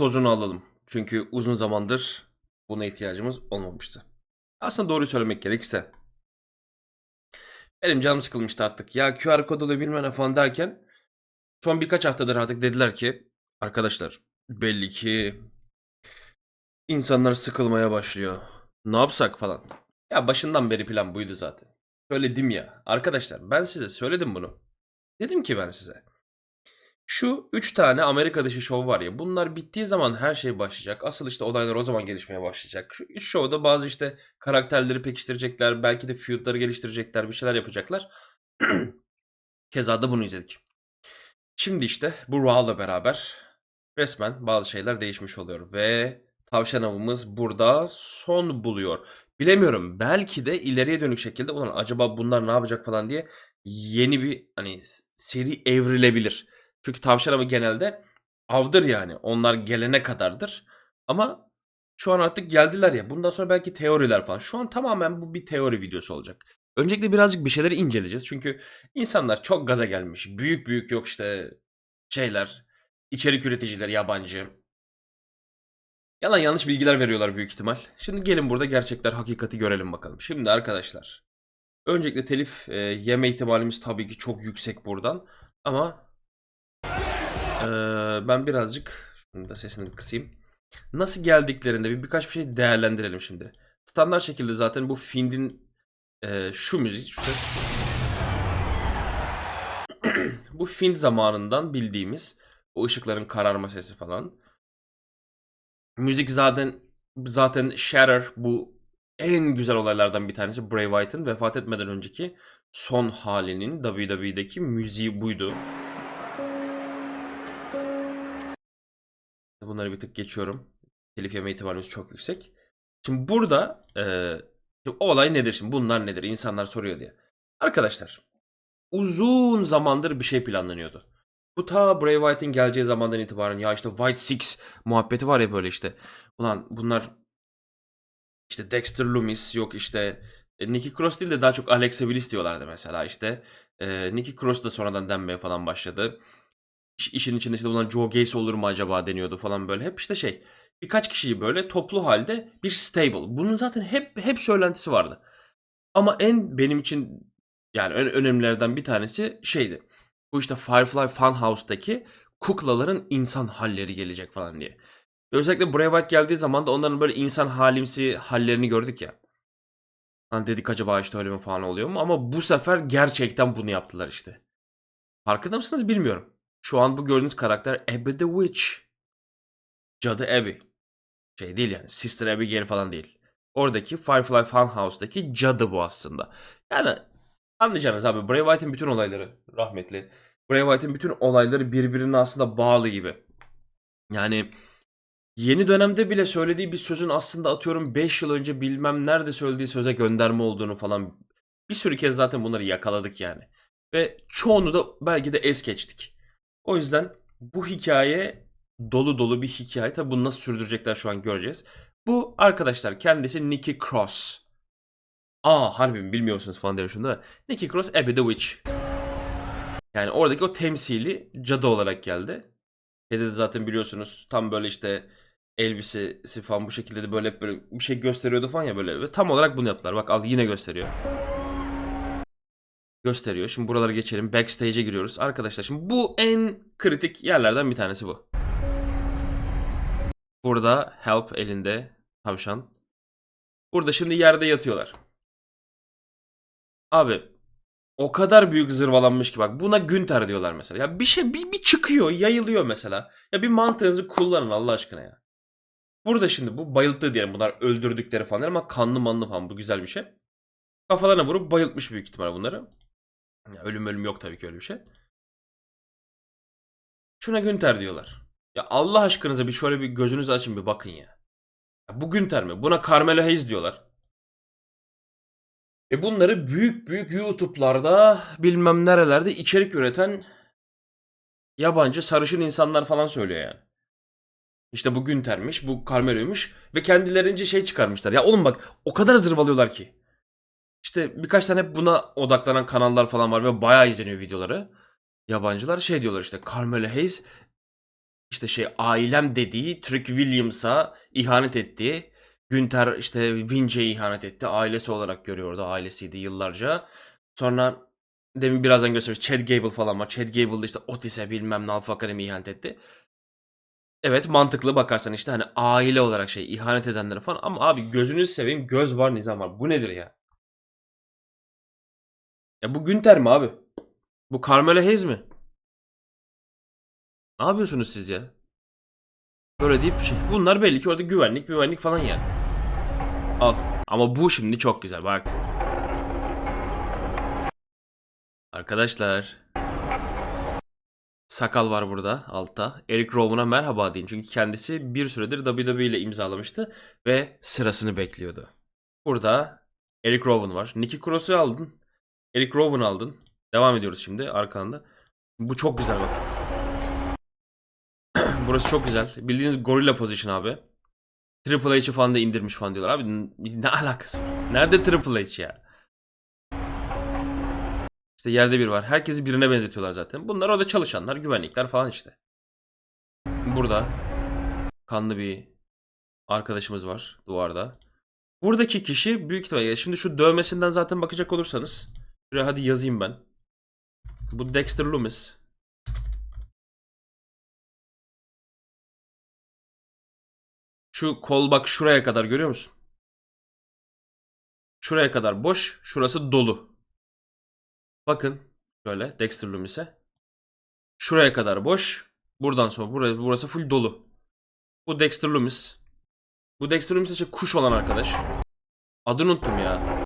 tozunu alalım. Çünkü uzun zamandır buna ihtiyacımız olmamıştı. Aslında doğruyu söylemek gerekirse. Benim canım sıkılmıştı artık. Ya QR kodu da bilmem ne falan derken son birkaç haftadır artık dediler ki arkadaşlar belli ki insanlar sıkılmaya başlıyor. Ne yapsak falan. Ya başından beri plan buydu zaten. Söyledim ya. Arkadaşlar ben size söyledim bunu. Dedim ki ben size. Şu 3 tane Amerika dışı şov var ya bunlar bittiği zaman her şey başlayacak. Asıl işte olaylar o zaman gelişmeye başlayacak. Şu üç şovda bazı işte karakterleri pekiştirecekler. Belki de feud'ları geliştirecekler. Bir şeyler yapacaklar. Keza da bunu izledik. Şimdi işte bu Raw'la beraber resmen bazı şeyler değişmiş oluyor. Ve tavşan avımız burada son buluyor. Bilemiyorum belki de ileriye dönük şekilde ulan acaba bunlar ne yapacak falan diye yeni bir hani seri evrilebilir. Çünkü tavşan avı genelde avdır yani. Onlar gelene kadardır. Ama şu an artık geldiler ya. Bundan sonra belki teoriler falan. Şu an tamamen bu bir teori videosu olacak. Öncelikle birazcık bir şeyleri inceleyeceğiz. Çünkü insanlar çok gaza gelmiş. Büyük büyük yok işte şeyler. içerik üreticileri yabancı. Yalan yanlış bilgiler veriyorlar büyük ihtimal. Şimdi gelin burada gerçekler hakikati görelim bakalım. Şimdi arkadaşlar. Öncelikle telif e, yeme ihtimalimiz tabii ki çok yüksek buradan. Ama ee, ben birazcık şunu da sesini kısayım. Nasıl geldiklerinde bir birkaç bir şey değerlendirelim şimdi. Standart şekilde zaten bu Find'in e, şu müzik şu ses. bu Find zamanından bildiğimiz o ışıkların kararma sesi falan. Müzik zaten zaten Shatter bu en güzel olaylardan bir tanesi. Bray Wyatt'ın vefat etmeden önceki son halinin WWE'deki müziği buydu. Bunları bir tık geçiyorum. Telif yeme ihtimalimiz çok yüksek. Şimdi burada e, şimdi o olay nedir şimdi? Bunlar nedir? İnsanlar soruyor diye. Arkadaşlar uzun zamandır bir şey planlanıyordu. Bu ta Bray Wyatt'in geleceği zamandan itibaren ya işte White Six muhabbeti var ya böyle işte. Ulan bunlar işte Dexter Loomis yok işte e, Nikki Cross değil de daha çok Alexa Bliss diyorlardı mesela işte. E, Nikki Cross da sonradan denmeye falan başladı. İş- işin içinde işte ulan Joe Gacy olur mu acaba deniyordu falan böyle. Hep işte şey birkaç kişiyi böyle toplu halde bir stable. Bunun zaten hep hep söylentisi vardı. Ama en benim için yani en önemlilerden bir tanesi şeydi. Bu işte Firefly Funhouse'daki kuklaların insan halleri gelecek falan diye. Özellikle Bray Wyatt geldiği zaman da onların böyle insan halimsi hallerini gördük ya. Lan dedik acaba işte öyle mi falan oluyor mu? Ama bu sefer gerçekten bunu yaptılar işte. Farkında mısınız bilmiyorum. Şu an bu gördüğünüz karakter Abby the Witch. Cadı Abby. Şey değil yani Sister Abigail falan değil. Oradaki Firefly Funhouse'daki cadı bu aslında. Yani anlayacağınız abi Bray Wyatt'in bütün olayları rahmetli. Bray Wyatt'in bütün olayları birbirine aslında bağlı gibi. Yani yeni dönemde bile söylediği bir sözün aslında atıyorum 5 yıl önce bilmem nerede söylediği söze gönderme olduğunu falan bir sürü kez zaten bunları yakaladık yani. Ve çoğunu da belki de es geçtik. O yüzden bu hikaye dolu dolu bir hikaye. Tabi bunu nasıl sürdürecekler şu an göreceğiz. Bu arkadaşlar kendisi Nikki Cross. Aa harbi mi bilmiyor musunuz falan demişim de. Nikki Cross Abby the Witch. Yani oradaki o temsili cadı olarak geldi. Şeyde de zaten biliyorsunuz tam böyle işte elbisesi falan bu şekilde de böyle böyle bir şey gösteriyordu falan ya böyle. Ve tam olarak bunu yaptılar. Bak al yine gösteriyor. Gösteriyor. Şimdi buraları geçelim. Backstage'e giriyoruz. Arkadaşlar şimdi bu en kritik yerlerden bir tanesi bu. Burada help elinde tavşan. Burada şimdi yerde yatıyorlar. Abi o kadar büyük zırvalanmış ki bak buna Günter diyorlar mesela. Ya bir şey bir, bir çıkıyor yayılıyor mesela. Ya bir mantığınızı kullanın Allah aşkına ya. Burada şimdi bu bayılttı diyelim bunlar öldürdükleri falan ama kanlı manlı falan bu güzel bir şey. Kafalarına vurup bayıltmış büyük ihtimal bunları. Ya ölüm ölüm yok tabii ki öyle bir şey. Şuna Günter diyorlar. Ya Allah aşkınıza bir şöyle bir gözünüzü açın bir bakın ya. ya bu Günter mi? Buna Carmelo Hayes diyorlar. E bunları büyük büyük YouTube'larda bilmem nerelerde içerik üreten yabancı sarışın insanlar falan söylüyor yani. İşte bu Günter'miş, bu Carmelo'ymuş ve kendilerince şey çıkarmışlar. Ya oğlum bak o kadar zırvalıyorlar ki. İşte birkaç tane buna odaklanan kanallar falan var ve bayağı izleniyor videoları. Yabancılar şey diyorlar işte Carmelo Hayes işte şey ailem dediği Trick Williams'a ihanet etti. Günter işte Vince'ye ihanet etti. Ailesi olarak görüyordu. Ailesiydi yıllarca. Sonra demin birazdan göstermiş Chad Gable falan var. Chad Gable da işte Otis'e bilmem ne Alpha Academy ihanet etti. Evet mantıklı bakarsan işte hani aile olarak şey ihanet edenlere falan ama abi gözünüzü seveyim göz var nizam var. Bu nedir ya? Ya bu Günter mi abi? Bu Carmelo Hayes mi? Ne yapıyorsunuz siz ya? Böyle deyip şey. Bunlar belli ki orada güvenlik güvenlik falan yani. Al. Ama bu şimdi çok güzel bak. Arkadaşlar. Sakal var burada altta. Eric Rowan'a merhaba deyin. Çünkü kendisi bir süredir WWE ile imzalamıştı ve sırasını bekliyordu. Burada Eric Rowan var. Nikki Cross'u aldın. Eric Rowan aldın. Devam ediyoruz şimdi arkanda. Bu çok güzel bak. Burası çok güzel. Bildiğiniz gorilla position abi. Triple H'ı falan da indirmiş falan diyorlar. Abi ne alakası var? Nerede Triple H ya? İşte yerde bir var. Herkesi birine benzetiyorlar zaten. Bunlar orada çalışanlar, güvenlikler falan işte. Burada kanlı bir arkadaşımız var duvarda. Buradaki kişi büyük ihtimalle şimdi şu dövmesinden zaten bakacak olursanız şuraya hadi yazayım ben. Bu Dexter Loomis. Şu kol bak şuraya kadar görüyor musun? Şuraya kadar boş, şurası dolu. Bakın şöyle Dexter Loomis'e. Şuraya kadar boş. Buradan sonra burası, burası full dolu. Bu Dexter Loomis. Bu Dexter Loomis işte kuş olan arkadaş. Adını unuttum ya.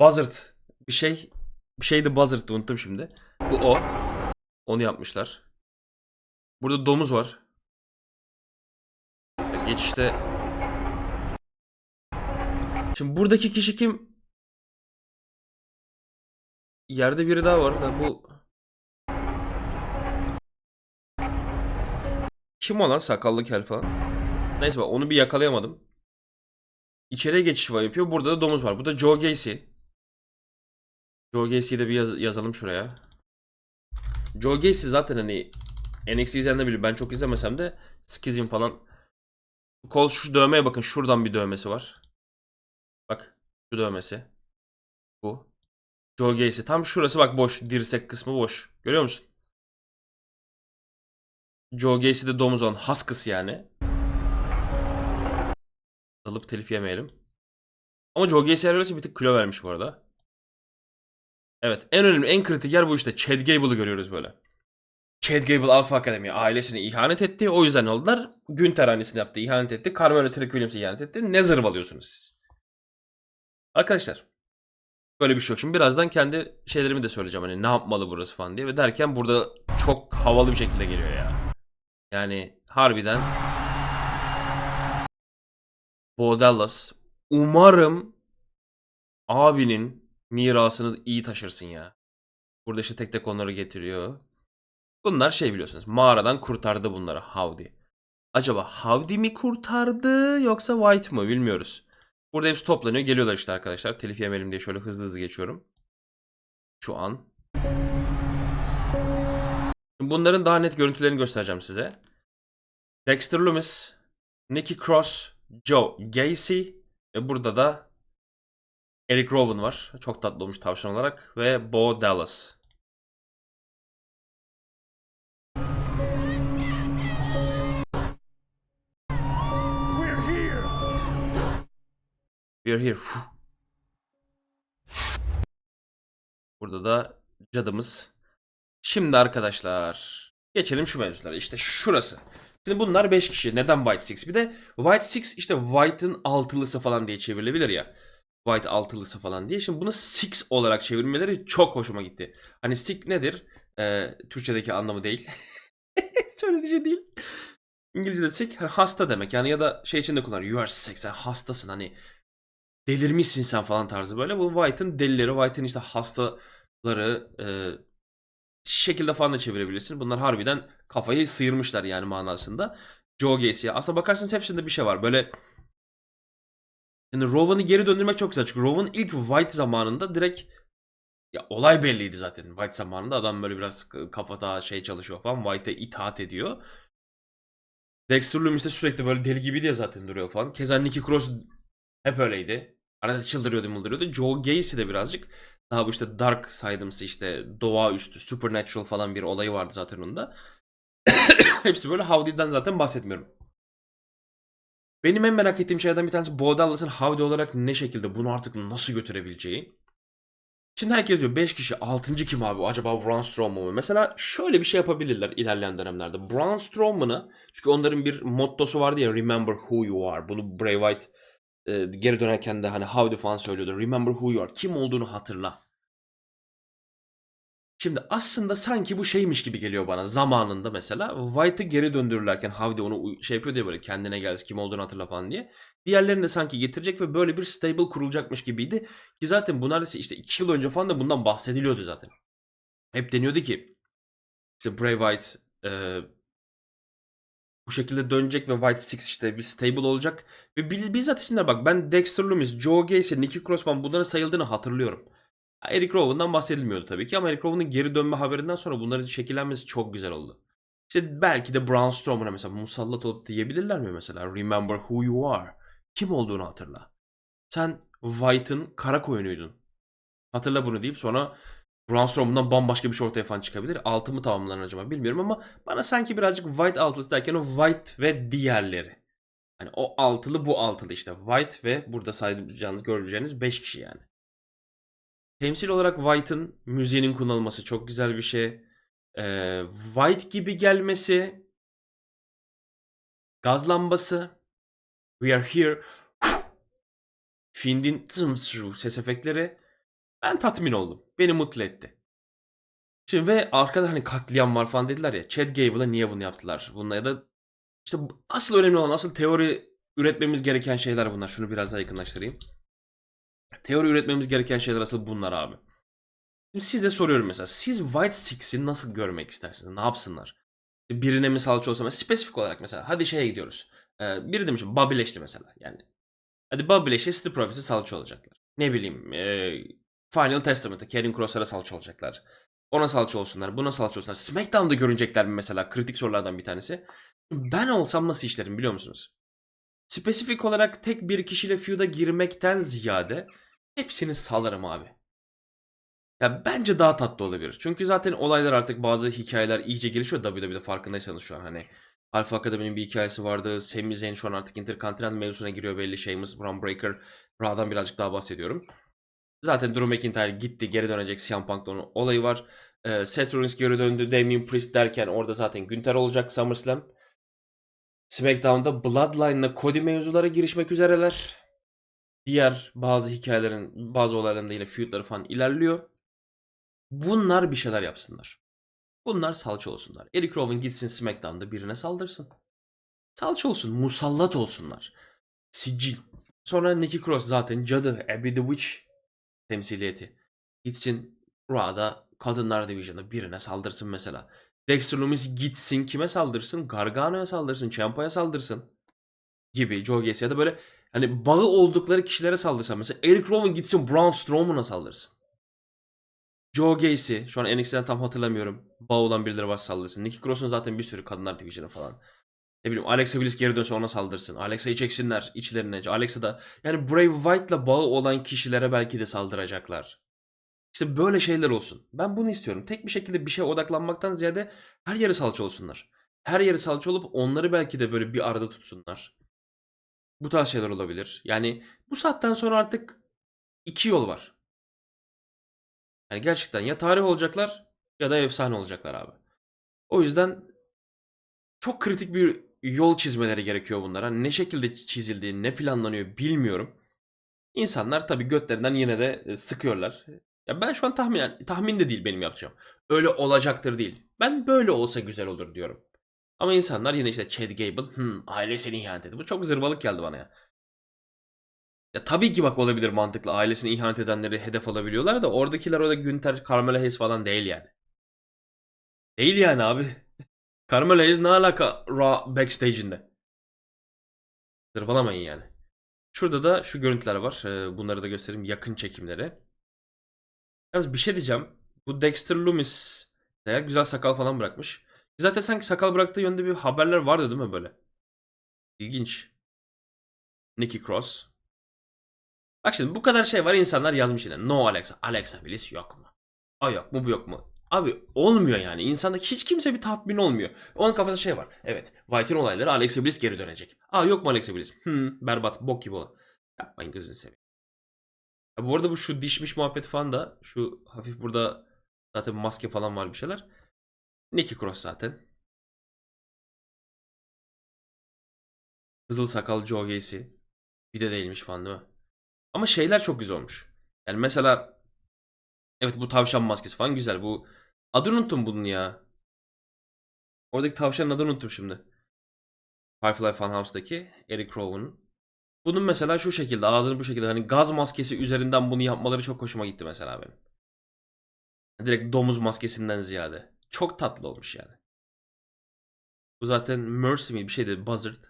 Buzzard. Bir şey bir şeydi Buzzard'dı unuttum şimdi. Bu o. Onu yapmışlar. Burada domuz var. Geçişte Şimdi buradaki kişi kim? Yerde biri daha var da bu Kim o lan sakallı kel falan? Neyse bak onu bir yakalayamadım. İçeriye geçiş var yapıyor. Burada da domuz var. Bu da Joe Gacy. Joe Gacy'yi de bir yaz- yazalım şuraya. Joe Gacy zaten hani NXT izleyenler bilir. Ben çok izlemesem de Skizim falan. Kol şu dövmeye bakın. Şuradan bir dövmesi var. Bak şu dövmesi. Bu. Joe Gacy. Tam şurası bak boş. Dirsek kısmı boş. Görüyor musun? Joe Gacy de domuz olan. Huskis yani. Alıp telif yemeyelim. Ama Joe Gacy arası bir tık kilo vermiş bu arada. Evet en önemli en kritik yer bu işte. Chad Gable'ı görüyoruz böyle. Chad Gable Alpha Academy ailesine ihanet etti. O yüzden oldular. Günter annesini yaptı. ihanet etti. Carmelo Trick Williams'e ihanet etti. Ne zırvalıyorsunuz siz? Arkadaşlar. Böyle bir şey yok. Şimdi birazdan kendi şeylerimi de söyleyeceğim. Hani ne yapmalı burası falan diye. Ve derken burada çok havalı bir şekilde geliyor ya. Yani harbiden Bo Dallas umarım abinin mirasını iyi taşırsın ya. Burada işte tek tek onları getiriyor. Bunlar şey biliyorsunuz. Mağaradan kurtardı bunları Howdy. Acaba Howdy mi kurtardı yoksa White mı bilmiyoruz. Burada hepsi toplanıyor. Geliyorlar işte arkadaşlar. Telif yemeyelim diye şöyle hızlı hızlı geçiyorum. Şu an. Bunların daha net görüntülerini göstereceğim size. Dexter Loomis, Nikki Cross, Joe Gacy ve burada da Eric Rowan var. Çok tatlı olmuş tavşan olarak ve Bo Dallas. We're here. We're here. Burada da cadımız. Şimdi arkadaşlar geçelim şu mevzulara. İşte şurası. Şimdi bunlar 5 kişi. Neden White Six? Bir de White Six işte White'ın altılısı falan diye çevrilebilir ya. White altılısı falan diye. Şimdi bunu Six olarak çevirmeleri çok hoşuma gitti. Hani Six nedir? Ee, Türkçedeki anlamı değil. Söylediği değil. İngilizce'de sick hani hasta demek. Yani ya da şey için de kullanır. You are sick. Sen hastasın hani. Delirmişsin sen falan tarzı böyle. Bu White'ın delileri, White'ın işte hastaları e, şekilde falan da çevirebilirsin. Bunlar harbiden kafayı sıyırmışlar yani manasında. Joe Gacy'ye. Aslında bakarsanız hepsinde bir şey var. Böyle yani Rowan'ı geri döndürmek çok güzel. Çünkü Rowan ilk White zamanında direkt ya olay belliydi zaten. White zamanında adam böyle biraz kafada şey çalışıyor falan. White'e itaat ediyor. Dexter Lumis de sürekli böyle deli gibi diye zaten duruyor falan. Keza Nicky Cross hep öyleydi. Arada çıldırıyordu mıldırıyordu. Joe Gacy de birazcık daha bu işte dark side'ımsı işte doğaüstü, supernatural falan bir olayı vardı zaten onda. Hepsi böyle Howdy'den zaten bahsetmiyorum. Benim en merak ettiğim şeylerden bir tanesi Bo Dallas'ın Howdy olarak ne şekilde bunu artık nasıl götürebileceği. Şimdi herkes diyor 5 kişi 6. kim abi acaba Braun Strowman mı? Mesela şöyle bir şey yapabilirler ilerleyen dönemlerde. Braun Strowman'ı çünkü onların bir mottosu vardı ya Remember who you are. Bunu Bray Wyatt e, geri dönerken de hani howdy falan söylüyordu. Remember who you are. Kim olduğunu hatırla. Şimdi aslında sanki bu şeymiş gibi geliyor bana zamanında mesela. White'ı geri döndürürlerken Howdy onu şey yapıyor diye böyle kendine gelsin kim olduğunu hatırla falan diye. Diğerlerini de sanki getirecek ve böyle bir stable kurulacakmış gibiydi. Ki zaten bu neredeyse işte 2 yıl önce falan da bundan bahsediliyordu zaten. Hep deniyordu ki işte Bray Wyatt e, bu şekilde dönecek ve White Six işte bir stable olacak. Ve bizzat isimler bak ben Dexter Lumis, Joe Gacy, Nicky Cross falan bunların sayıldığını hatırlıyorum. Eric Rowan'dan bahsedilmiyordu tabii ki ama Eric Rowan'ın geri dönme haberinden sonra bunların şekillenmesi çok güzel oldu. İşte belki de Braun Strowman'a mesela musallat olup diyebilirler mi mesela? Remember who you are. Kim olduğunu hatırla. Sen White'ın kara koyunuydun. Hatırla bunu deyip sonra Braun Strowman'dan bambaşka bir şey ortaya falan çıkabilir. Altı mı tamamlanır acaba bilmiyorum ama bana sanki birazcık White altısı derken o White ve diğerleri. Hani o altılı bu altılı işte. White ve burada sayacağınız göreceğiniz 5 kişi yani. Temsil olarak White'ın müziğinin kullanılması çok güzel bir şey. Ee, White gibi gelmesi, gaz lambası, We are here, Find'in ses efektleri ben tatmin oldum. Beni mutlu etti. Şimdi ve arkada hani katliam var falan dediler ya. Chad Gable'a niye bunu yaptılar? Bununla ya da işte asıl önemli olan asıl teori üretmemiz gereken şeyler bunlar. Şunu biraz daha yakınlaştırayım. Teori üretmemiz gereken şeyler asıl bunlar abi. Şimdi size soruyorum mesela. Siz White Six'i nasıl görmek istersiniz? Ne yapsınlar? Birine mi salça olsa mesela spesifik olarak mesela. Hadi şeye gidiyoruz. Ee, biri demiş Lashley mesela. Yani hadi Lashley City Profits'e salça olacaklar. Ne bileyim e, Final Testament'a Karen Cross'a salça olacaklar. Ona salça olsunlar. Buna salça olsunlar. SmackDown'da görünecekler mi mesela? Kritik sorulardan bir tanesi. Ben olsam nasıl işlerim biliyor musunuz? Spesifik olarak tek bir kişiyle feud'a girmekten ziyade hepsini salarım abi. Ya bence daha tatlı olabilir. Çünkü zaten olaylar artık bazı hikayeler iyice gelişiyor WWE'de farkındaysanız şu an hani. Alpha Academy'nin bir hikayesi vardı. Sami Zayn şu an artık Intercontinental mevzusuna giriyor belli. Sheamus, Braun Breaker. Raw'dan birazcık daha bahsediyorum. Zaten Drew McIntyre gitti geri dönecek CM Punk'ta onun olayı var. Ee, Seth Rollins geri döndü. Damien Priest derken orada zaten Günther olacak SummerSlam. SmackDown'da Bloodline'la Cody mevzulara girişmek üzereler. Diğer bazı hikayelerin, bazı olayların da yine feudları falan ilerliyor. Bunlar bir şeyler yapsınlar. Bunlar salça olsunlar. Eric Rowan gitsin SmackDown'da birine saldırsın. Salça olsun, musallat olsunlar. Sicil. Sonra Nikki Cross zaten cadı, Abby the Witch temsiliyeti. Gitsin Raw'da Kadınlar Division'da birine saldırsın mesela. Dexter Lumis gitsin kime saldırsın? Gargano'ya saldırsın, Ciampa'ya saldırsın gibi Joe Gacy ya da böyle hani bağı oldukları kişilere saldırsın. Mesela Eric Rowan gitsin Braun Strowman'a saldırsın. Joe Gacy şu an NXT'den tam hatırlamıyorum. Bağ olan birileri var saldırsın. Nikki Cross'un zaten bir sürü kadınlar division'ı falan. Ne bileyim Alexa Bliss geri dönse ona saldırsın. Alexa'yı çeksinler içlerine. Alexa da yani Bray Wyatt'la bağı olan kişilere belki de saldıracaklar. İşte böyle şeyler olsun. Ben bunu istiyorum. Tek bir şekilde bir şeye odaklanmaktan ziyade her yeri salça olsunlar. Her yeri salça olup onları belki de böyle bir arada tutsunlar. Bu tarz şeyler olabilir. Yani bu saatten sonra artık iki yol var. Yani gerçekten ya tarih olacaklar ya da efsane olacaklar abi. O yüzden çok kritik bir yol çizmeleri gerekiyor bunlara. Ne şekilde çizildiği, ne planlanıyor bilmiyorum. İnsanlar tabii götlerinden yine de e, sıkıyorlar. Ya ben şu an tahmin tahmin de değil benim yapacağım. Öyle olacaktır değil. Ben böyle olsa güzel olur diyorum. Ama insanlar yine işte Chad Gable, hmm, ailesini ihanet etti. Bu çok zırvalık geldi bana ya. Ya tabii ki bak olabilir mantıklı. Ailesini ihanet edenleri hedef alabiliyorlar da oradakiler orada Günter, Carmelo Hayes falan değil yani. Değil yani abi. Carmelo Hayes ne alaka Raw backstage'inde? Zırvalamayın yani. Şurada da şu görüntüler var. Ee, Bunları da göstereyim. Yakın çekimleri. Yalnız bir şey diyeceğim. Bu Dexter Lumis de güzel sakal falan bırakmış. Zaten sanki sakal bıraktığı yönde bir haberler vardı değil mi böyle? İlginç. Nikki Cross. Bak şimdi bu kadar şey var insanlar yazmış yine. No Alexa. Alexa Bliss yok mu? O yok mu bu yok mu? Abi olmuyor yani. İnsanda hiç kimse bir tatmin olmuyor. Onun kafasında şey var. Evet. White'in olayları Alexa Bliss geri dönecek. Aa yok mu Alexa Bliss? Hmm, berbat. Bok gibi o. Yapmayın gözünü seveyim. Bu arada bu şu dişmiş muhabbet falan da şu hafif burada zaten maske falan var bir şeyler. Nikki Cross zaten. Kızıl sakal Joe Gacy. Bir de değilmiş falan değil mi? Ama şeyler çok güzel olmuş. Yani mesela evet bu tavşan maskesi falan güzel. Bu adını unuttum bunun ya. Oradaki tavşanın adını unuttum şimdi. Firefly Funhouse'daki Eric Rowan'ın. Bunun mesela şu şekilde ağzını bu şekilde hani gaz maskesi üzerinden bunu yapmaları çok hoşuma gitti mesela benim. Direkt domuz maskesinden ziyade. Çok tatlı olmuş yani. Bu zaten Mercy mi bir şeydi Buzzard.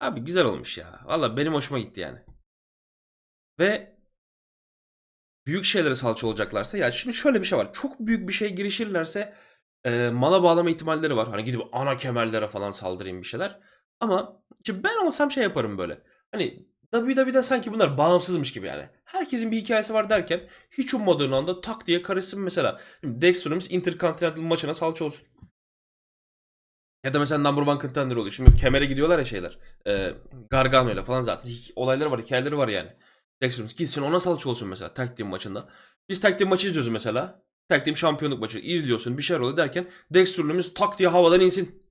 Abi güzel olmuş ya. Valla benim hoşuma gitti yani. Ve büyük şeylere salça olacaklarsa ya şimdi şöyle bir şey var. Çok büyük bir şeye girişirlerse e, mala bağlama ihtimalleri var. Hani gidip ana kemerlere falan saldırayım bir şeyler. Ama şimdi ben olsam şey yaparım böyle. Hani WWE'den sanki bunlar bağımsızmış gibi yani. Herkesin bir hikayesi var derken hiç ummadığın anda tak diye karışsın mesela. Şimdi Dex Runnels Intercontinental maçına salça olsun. Ya da mesela number one contender oluyor. Şimdi kemere gidiyorlar ya şeyler. E, Gargano ile falan zaten. Olayları var, hikayeleri var yani. Dex Runnels gitsin ona salça olsun mesela tag team maçında. Biz tag team maçı izliyoruz mesela. Tag team şampiyonluk maçı izliyorsun bir şeyler oluyor derken Dex Runnels tak diye havadan insin.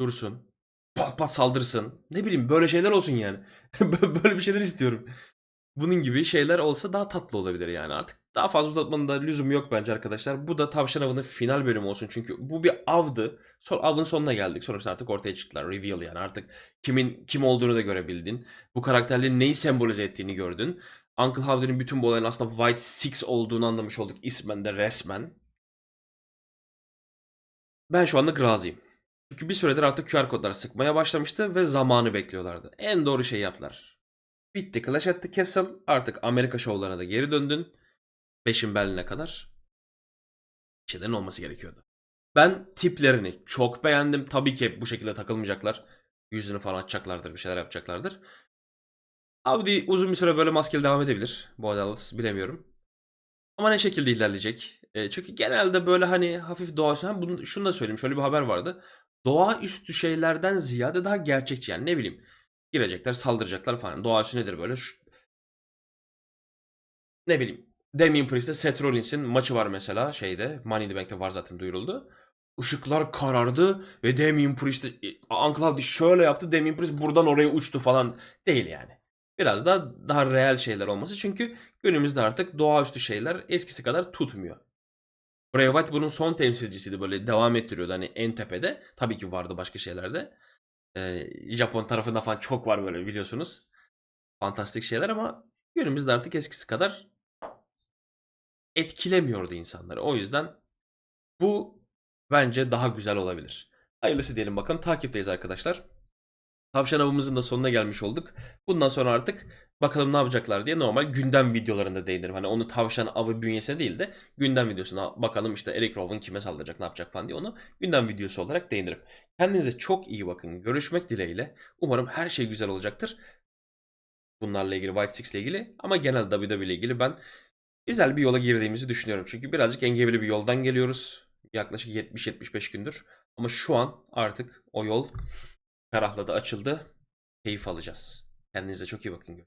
Dursun. Pat pat saldırsın. Ne bileyim böyle şeyler olsun yani. böyle bir şeyler istiyorum. Bunun gibi şeyler olsa daha tatlı olabilir yani artık. Daha fazla uzatmanın da lüzumu yok bence arkadaşlar. Bu da Tavşan Avı'nın final bölümü olsun. Çünkü bu bir avdı. Son, avın sonuna geldik. Sonuçta artık ortaya çıktılar. Reveal yani artık kimin kim olduğunu da görebildin. Bu karakterlerin neyi sembolize ettiğini gördün. Uncle Howdy'nin bütün bu olayın aslında White Six olduğunu anlamış olduk ismen de resmen. Ben şu anlık razıyım. Çünkü bir süredir artık QR kodlar sıkmaya başlamıştı ve zamanı bekliyorlardı. En doğru şeyi yaptılar. Bitti Clash at the Castle. Artık Amerika şovlarına da geri döndün. Beşin Berlin'e kadar. Bir olması gerekiyordu. Ben tiplerini çok beğendim. Tabii ki bu şekilde takılmayacaklar. Yüzünü falan açacaklardır, bir şeyler yapacaklardır. Audi uzun bir süre böyle maskeli devam edebilir. Bu Dallas bilemiyorum. Ama ne şekilde ilerleyecek? E, çünkü genelde böyle hani hafif doğaüstü. Ha, bunu, şunu da söyleyeyim. Şöyle bir haber vardı. Doğaüstü şeylerden ziyade daha gerçekçi. Yani ne bileyim. Girecekler, saldıracaklar falan. Doğaüstü nedir böyle? Şu... Ne bileyim. Damien Priest'te Seth Rollins'in maçı var mesela şeyde. Money in the Bank'te var zaten duyuruldu. Işıklar karardı ve Damien Priest e, Uncle şöyle yaptı. Damien Priest buradan oraya uçtu falan. Değil yani. Biraz daha daha real şeyler olması. Çünkü günümüzde artık doğaüstü şeyler eskisi kadar tutmuyor. Bray Wyatt bunun son temsilcisiydi böyle devam ettiriyordu hani en tepede. Tabii ki vardı başka şeylerde. Ee, Japon tarafında falan çok var böyle biliyorsunuz. Fantastik şeyler ama günümüzde artık eskisi kadar etkilemiyordu insanları. O yüzden bu bence daha güzel olabilir. Hayırlısı diyelim bakalım. Takipteyiz arkadaşlar. Tavşan avımızın da sonuna gelmiş olduk. Bundan sonra artık bakalım ne yapacaklar diye normal gündem videolarında değinirim. Hani onu tavşan avı bünyesine değil de gündem videosuna bakalım işte Eric Rowan kime saldıracak ne yapacak falan diye onu gündem videosu olarak değinirim. Kendinize çok iyi bakın. Görüşmek dileğiyle. Umarım her şey güzel olacaktır. Bunlarla ilgili White Six ile ilgili ama genel WWE ile ilgili ben güzel bir yola girdiğimizi düşünüyorum. Çünkü birazcık engebeli bir yoldan geliyoruz. Yaklaşık 70-75 gündür. Ama şu an artık o yol ferahladı, açıldı. Keyif alacağız. Kendinize çok iyi bakın.